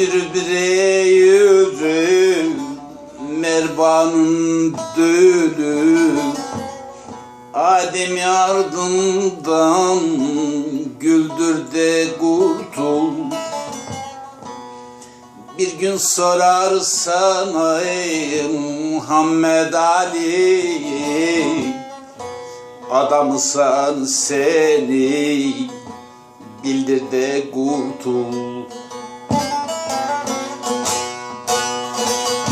Yürü bire yürü Mervan'ın dölü Adem yardımdan Güldür de kurtul bir gün sorar sana ey Muhammed Ali Adamısan seni bildir de kurtul.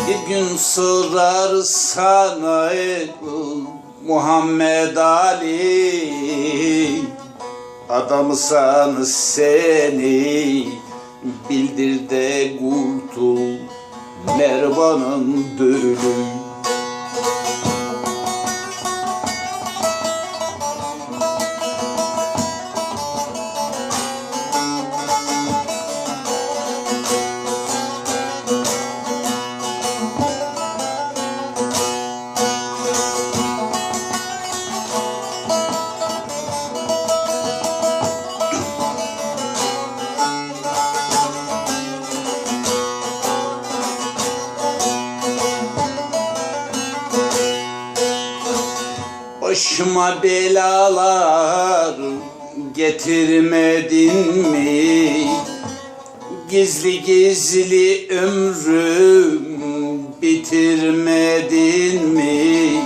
Bir gün sorar sana ey Muhammed Ali Adamısan seni bildir de kurtul Mervan'ın dölü Başıma belalar getirmedin mi? Gizli gizli ömrüm bitirmedin mi?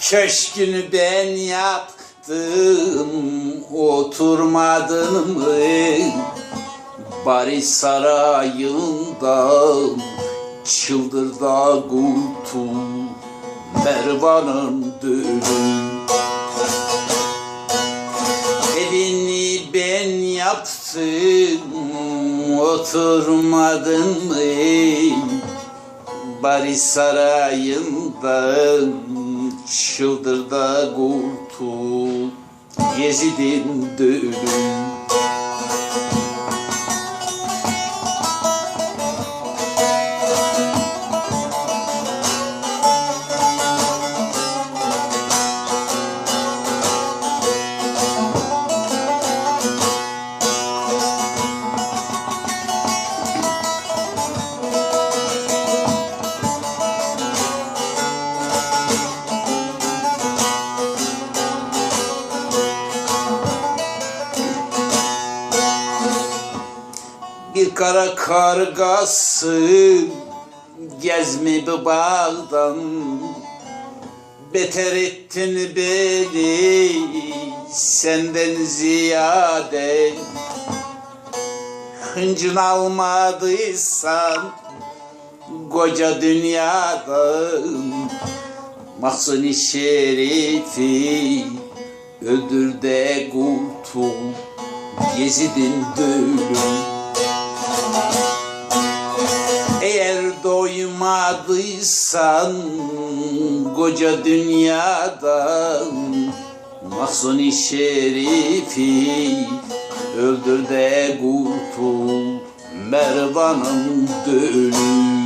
Köşkünü ben yaptım oturmadın mı? Bari sarayında çıldır da Mervan'ın dölü Evini ben yaptım oturmadın mı? Bari sarayında çıldır da kurtul. Gezidin dölü Bir kara kargası gezme bu bağdan. Beter ettin beni senden ziyade. Hıncın almadıysan koca dünyadan. Mahzuni şerifi öldür de kurtul Yezid'in dölüm doymadıysan koca dünyadan Mahzuni şerifi öldür de kurtul Mervan'ın dölü